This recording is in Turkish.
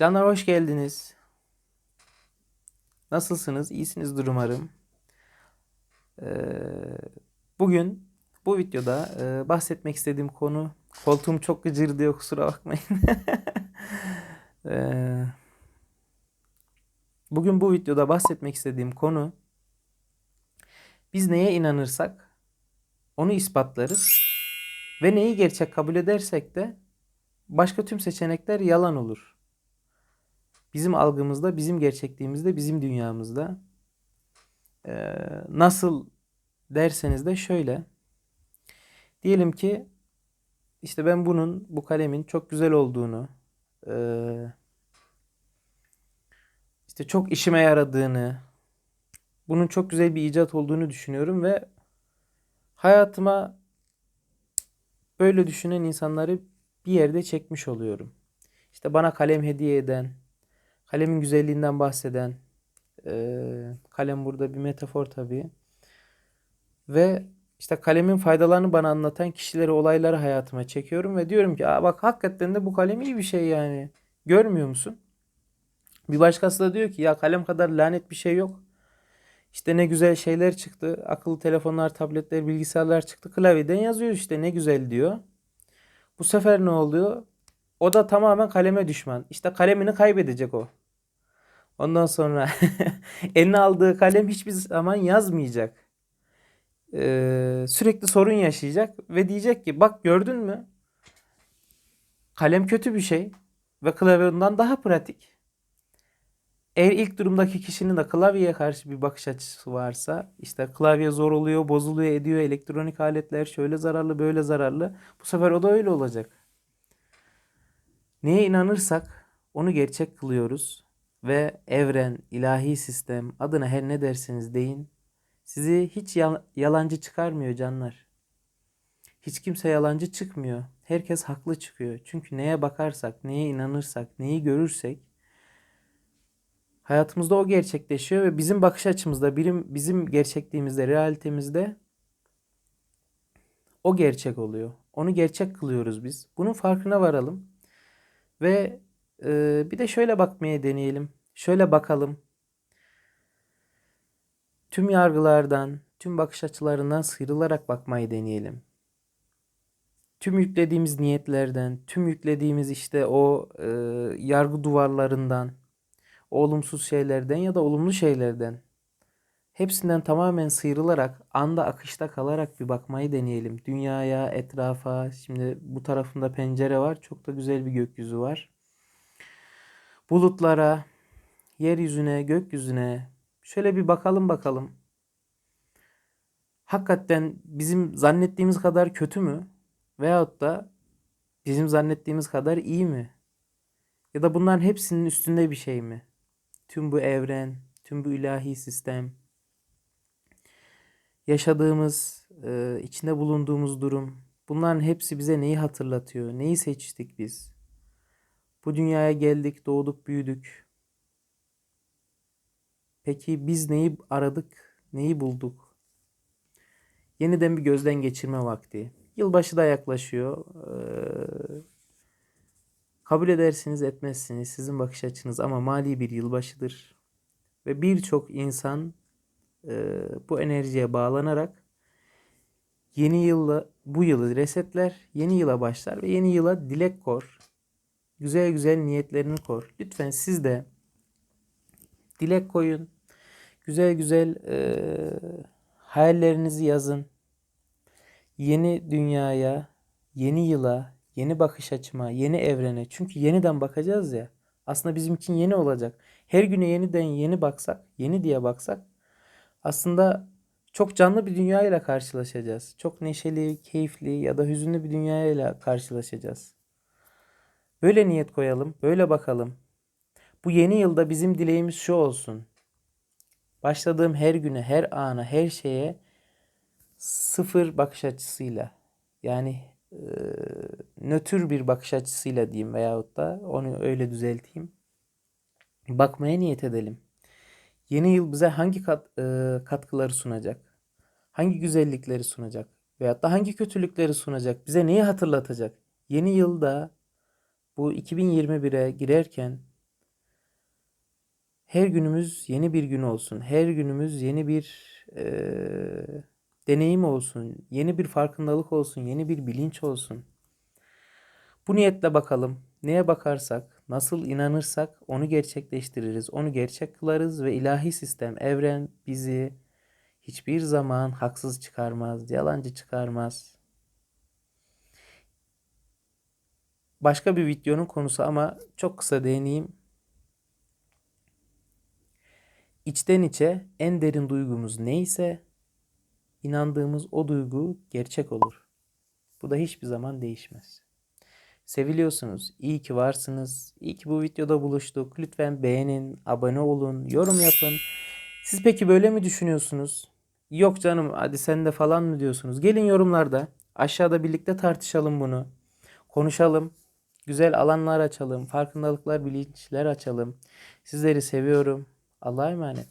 Canlar hoş geldiniz. Nasılsınız? İyisinizdir umarım. Ee, bugün bu videoda e, bahsetmek istediğim konu koltuğum çok gıcır diyor kusura bakmayın. Ee, bugün bu videoda bahsetmek istediğim konu biz neye inanırsak onu ispatlarız ve neyi gerçek kabul edersek de başka tüm seçenekler yalan olur. Bizim algımızda, bizim gerçekliğimizde, bizim dünyamızda. Ee, nasıl derseniz de şöyle. Diyelim ki işte ben bunun, bu kalemin çok güzel olduğunu, eee, işte çok işime yaradığını, bunun çok güzel bir icat olduğunu düşünüyorum ve hayatıma böyle düşünen insanları bir yerde çekmiş oluyorum. İşte bana kalem hediye eden, kalemin güzelliğinden bahseden, eee, kalem burada bir metafor tabii. Ve işte kalemin faydalarını bana anlatan kişileri, olayları hayatıma çekiyorum ve diyorum ki, bak hakikaten de bu kalem iyi bir şey yani. Görmüyor musun? Bir başkası da diyor ki ya kalem kadar lanet bir şey yok. İşte ne güzel şeyler çıktı. Akıllı telefonlar, tabletler, bilgisayarlar çıktı. Klavyeden yazıyor işte ne güzel diyor. Bu sefer ne oluyor? O da tamamen kaleme düşman. İşte kalemini kaybedecek o. Ondan sonra eline aldığı kalem hiçbir zaman yazmayacak. Ee, sürekli sorun yaşayacak ve diyecek ki bak gördün mü? Kalem kötü bir şey ve klavye ondan daha pratik. Eğer ilk durumdaki kişinin de klavyeye karşı bir bakış açısı varsa işte klavye zor oluyor, bozuluyor, ediyor, elektronik aletler şöyle zararlı, böyle zararlı. Bu sefer o da öyle olacak. Neye inanırsak onu gerçek kılıyoruz ve evren, ilahi sistem adına her ne derseniz deyin sizi hiç yal- yalancı çıkarmıyor canlar. Hiç kimse yalancı çıkmıyor. Herkes haklı çıkıyor. Çünkü neye bakarsak, neye inanırsak, neyi görürsek hayatımızda o gerçekleşiyor ve bizim bakış açımızda, birim, bizim gerçekliğimizde, realitemizde o gerçek oluyor. Onu gerçek kılıyoruz biz. Bunun farkına varalım. Ve e, bir de şöyle bakmaya deneyelim. Şöyle bakalım. Tüm yargılardan, tüm bakış açılarından sıyrılarak bakmayı deneyelim. Tüm yüklediğimiz niyetlerden, tüm yüklediğimiz işte o e, yargı duvarlarından, olumsuz şeylerden ya da olumlu şeylerden hepsinden tamamen sıyrılarak, anda akışta kalarak bir bakmayı deneyelim. Dünyaya, etrafa, şimdi bu tarafında pencere var, çok da güzel bir gökyüzü var. Bulutlara, yeryüzüne, gökyüzüne şöyle bir bakalım bakalım. Hakikaten bizim zannettiğimiz kadar kötü mü? Veyahut da bizim zannettiğimiz kadar iyi mi? Ya da bunların hepsinin üstünde bir şey mi? Tüm bu evren, tüm bu ilahi sistem, yaşadığımız, e, içinde bulunduğumuz durum, bunların hepsi bize neyi hatırlatıyor? Neyi seçtik biz? Bu dünyaya geldik, doğduk, büyüdük. Peki biz neyi aradık, neyi bulduk? Yeniden bir gözden geçirme vakti. Yılbaşı da yaklaşıyor. Ee, kabul edersiniz etmezsiniz sizin bakış açınız ama mali bir yılbaşıdır. Ve birçok insan e, bu enerjiye bağlanarak yeni yılla bu yılı resetler, yeni yıla başlar ve yeni yıla dilek kor. Güzel güzel niyetlerini kor. Lütfen siz de dilek koyun. Güzel güzel e, hayallerinizi yazın. Yeni dünyaya, yeni yıla, yeni bakış açıma, yeni evrene. Çünkü yeniden bakacağız ya. Aslında bizim için yeni olacak. Her güne yeniden yeni baksak, yeni diye baksak aslında çok canlı bir dünyayla karşılaşacağız. Çok neşeli, keyifli ya da hüzünlü bir dünyayla karşılaşacağız. Böyle niyet koyalım, böyle bakalım. Bu yeni yılda bizim dileğimiz şu olsun. Başladığım her güne, her ana, her şeye sıfır bakış açısıyla yani e, nötr bir bakış açısıyla diyeyim veyahut da onu öyle düzelteyim. Bakmaya niyet edelim. Yeni yıl bize hangi kat, e, katkıları sunacak? Hangi güzellikleri sunacak? Veyahut da hangi kötülükleri sunacak? Bize neyi hatırlatacak? Yeni yılda bu 2021'e girerken Her günümüz yeni bir gün olsun. Her günümüz yeni bir eee, deneyim olsun. Yeni bir farkındalık olsun. Yeni bir bilinç olsun. Bu niyetle bakalım. Neye bakarsak, nasıl inanırsak onu gerçekleştiririz. Onu gerçek kılarız ve ilahi sistem, evren bizi hiçbir zaman haksız çıkarmaz, yalancı çıkarmaz. Başka bir videonun konusu ama çok kısa değineyim. İçten içe en derin duygumuz neyse inandığımız o duygu gerçek olur. Bu da hiçbir zaman değişmez. Seviliyorsunuz. İyi ki varsınız. İyi ki bu videoda buluştuk. Lütfen beğenin, abone olun, yorum yapın. Siz peki böyle mi düşünüyorsunuz? Yok canım hadi sen de falan mı diyorsunuz? Gelin yorumlarda. Aşağıda birlikte tartışalım bunu. Konuşalım. Güzel alanlar açalım. Farkındalıklar, bilinçler açalım. Sizleri seviyorum. Allah'a emanet.